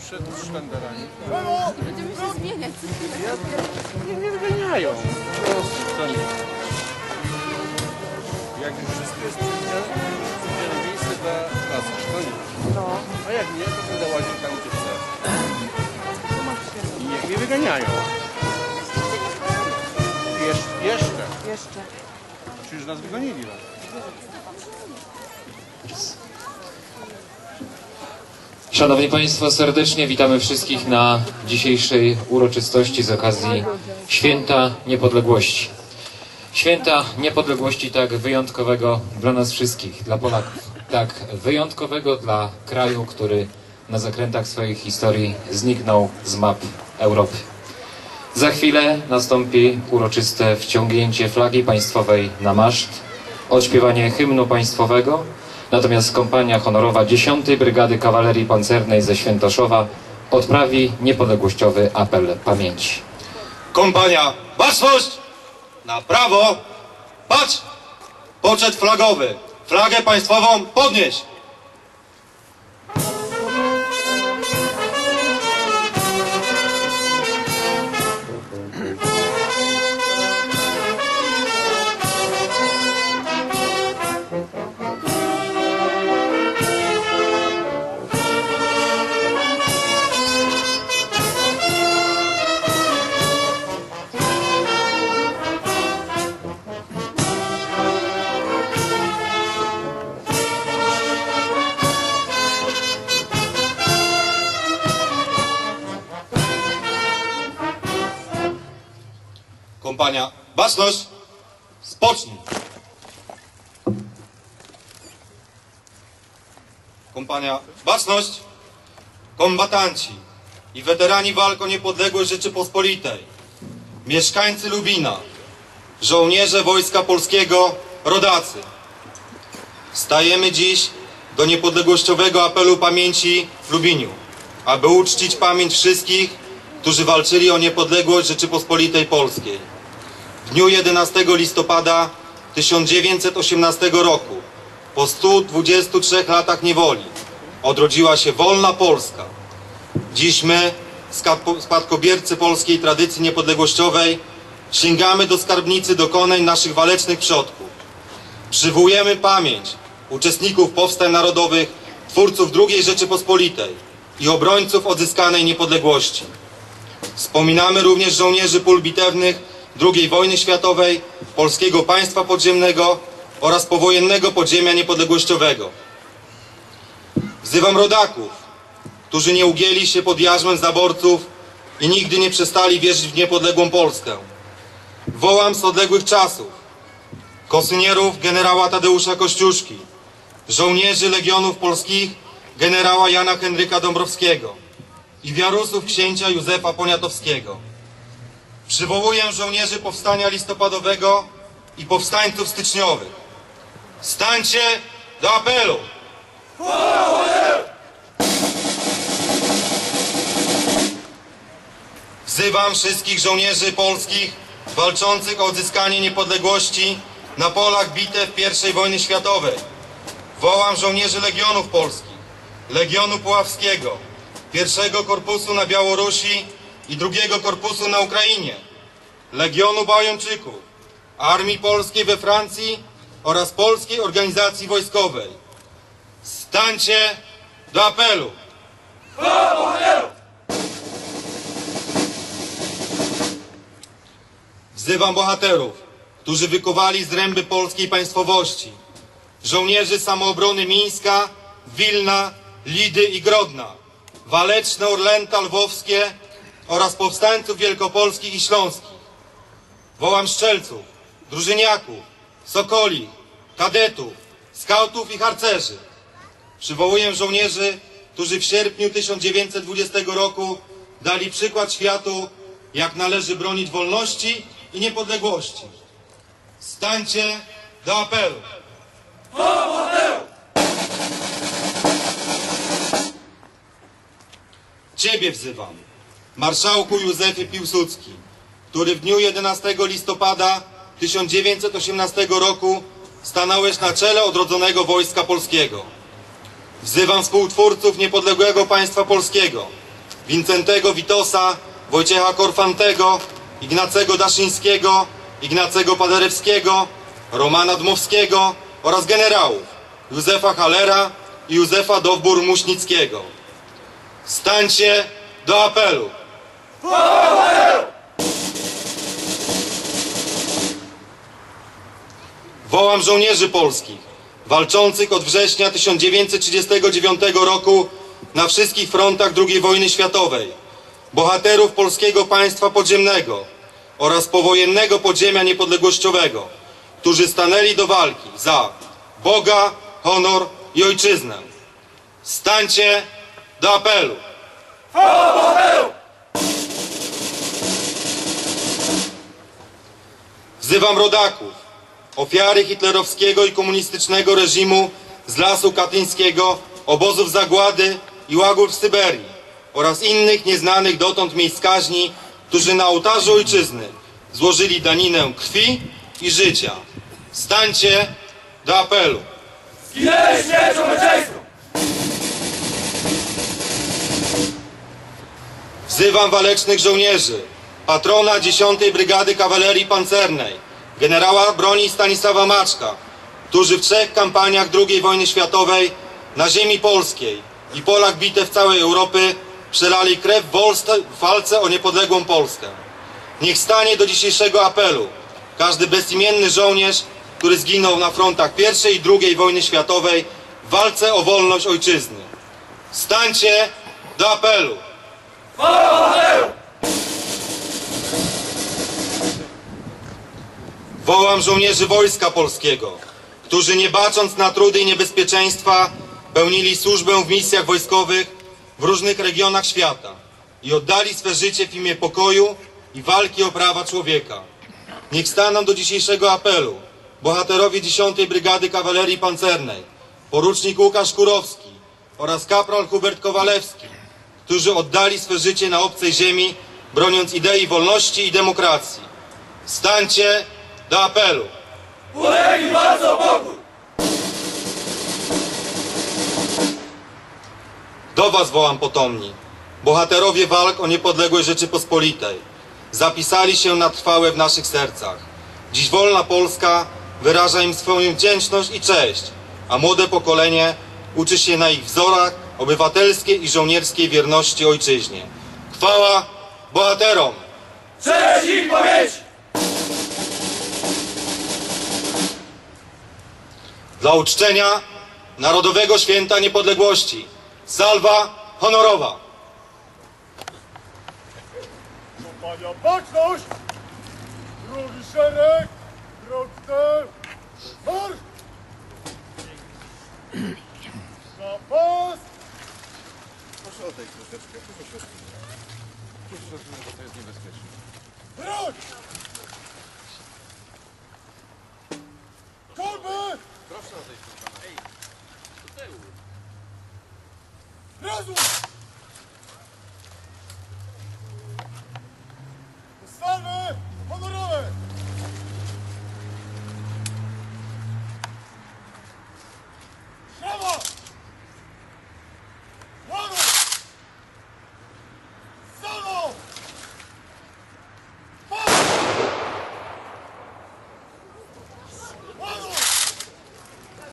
Przed sztandarami. Będziemy się zmieniać. Nie, nie wyganiają. Po prostu to nie. Jak już wszystko jest przydzielone miejsce dla nas, to nie. No. A jak nie, to będę łaził tam, gdzie chcę. I niech mnie wyganiają. Jesz- jeszcze. Jeszcze. Czy już nas wygonili raz? Szanowni Państwo, serdecznie witamy wszystkich na dzisiejszej uroczystości z okazji Święta Niepodległości. Święta Niepodległości tak wyjątkowego dla nas wszystkich, dla Polaków. Tak wyjątkowego dla kraju, który na zakrętach swojej historii zniknął z map Europy. Za chwilę nastąpi uroczyste wciągnięcie flagi państwowej na maszt, odśpiewanie hymnu państwowego, natomiast kompania honorowa 10 Brygady Kawalerii Pancernej ze Świętoszowa odprawi niepodległościowy apel pamięci. Kompania, baczność! Na prawo! Patrz! Poczet flagowy. Flagę państwową podnieś! Kompania, baczność! Spocznij! Kompania, baczność! Kombatanci i weterani walk o niepodległość Rzeczypospolitej, mieszkańcy Lubina, żołnierze Wojska Polskiego, rodacy. Stajemy dziś do niepodległościowego apelu pamięci w Lubiniu, aby uczcić pamięć wszystkich, którzy walczyli o niepodległość Rzeczypospolitej Polskiej. Dniu 11 listopada 1918 roku, po 123 latach niewoli, odrodziła się wolna Polska. Dziś my, spadkobiercy polskiej tradycji niepodległościowej, sięgamy do skarbnicy dokonań naszych walecznych przodków. Przywołujemy pamięć uczestników powstań narodowych, twórców II Rzeczypospolitej i obrońców odzyskanej niepodległości. Wspominamy również żołnierzy pól bitewnych II wojny światowej, polskiego państwa podziemnego oraz powojennego podziemia niepodległościowego. Wzywam rodaków, którzy nie ugięli się pod jarzmem zaborców i nigdy nie przestali wierzyć w niepodległą Polskę. Wołam z odległych czasów kosynierów generała Tadeusza Kościuszki, żołnierzy Legionów Polskich generała Jana Henryka Dąbrowskiego i wiarusów księcia Józefa Poniatowskiego. Przywołuję żołnierzy powstania listopadowego i powstańców styczniowych. Stańcie do apelu! Wzywam wszystkich żołnierzy polskich walczących o odzyskanie niepodległości na polach bitew I wojny światowej. Wołam żołnierzy Legionów Polskich, Legionu Puławskiego, pierwszego korpusu na Białorusi i drugiego korpusu na Ukrainie, Legionu Bajończyków, Armii Polskiej we Francji oraz Polskiej Organizacji Wojskowej. Stańcie do apelu! Wzywam bohaterów, którzy wykowali zręby polskiej państwowości, żołnierzy samoobrony Mińska, Wilna, Lidy i Grodna, waleczne Orlęta Lwowskie oraz powstańców wielkopolskich i śląskich. Wołam szczelców, drużyniaków, sokoli, kadetów, skautów i harcerzy. Przywołuję żołnierzy, którzy w sierpniu 1920 roku dali przykład światu, jak należy bronić wolności i niepodległości. Stańcie do apelu. Ciebie wzywam, marszałku Józefie Piłsudski, który w dniu 11 listopada 1918 roku stanąłeś na czele odrodzonego Wojska Polskiego. Wzywam współtwórców niepodległego państwa polskiego, Wincentego Witosa, Wojciecha Korfantego, Ignacego Daszyńskiego, Ignacego Paderewskiego, Romana Dmowskiego oraz generałów Józefa Halera i Józefa Dowbor-Muśnickiego. Stańcie do apelu! Wołam żołnierzy polskich, walczących od września 1939 roku na wszystkich frontach II wojny światowej, bohaterów polskiego państwa podziemnego oraz powojennego podziemia niepodległościowego, którzy stanęli do walki za Boga, honor i ojczyznę. Stańcie do apelu! Wzywam rodaków, ofiary hitlerowskiego i komunistycznego reżimu z lasu katyńskiego, obozów zagłady i łagód w Syberii oraz innych nieznanych dotąd miejsc kaźni, którzy na ołtarzu ojczyzny złożyli daninę krwi i życia. Stańcie do apelu. Wzywam walecznych żołnierzy, patrona 10 Brygady Kawalerii Pancernej, generała broni Stanisława Maczka, którzy w trzech kampaniach II wojny światowej na ziemi polskiej i polach bitew całej Europy przelali krew w w walce o niepodległą Polskę. Niech stanie do dzisiejszego apelu każdy bezimienny żołnierz, który zginął na frontach I i II wojny światowej w walce o wolność ojczyzny. Stańcie do apelu! Wołam żołnierzy Wojska Polskiego, którzy nie bacząc na trudy i niebezpieczeństwa pełnili służbę w misjach wojskowych w różnych regionach świata i oddali swe życie w imię pokoju i walki o prawa człowieka. Niech staną do dzisiejszego apelu bohaterowie 10 Brygady Kawalerii Pancernej, porucznik Łukasz Kurowski oraz kapral Hubert Kowalewski, którzy oddali swe życie na obcej ziemi, broniąc idei wolności i demokracji. Stańcie do apelu! Do was wołam potomni, bohaterowie walk o niepodległość Rzeczypospolitej. Zapisali się na trwałe w naszych sercach. Dziś wolna Polska wyraża im swoją wdzięczność i cześć, a młode pokolenie uczy się na ich wzorach obywatelskiej i żołnierskiej wierności ojczyźnie. Chwała bohaterom! Cześć i pamięć! Dla uczczenia Narodowego Święta Niepodległości. Salwa honorowa! Pania baczność! Drugi szereg! Drodzy! Marsz! Na pas! Proszę odejść troszeczkę, proszę Proszę bo to jest niebezpieczne. Broń!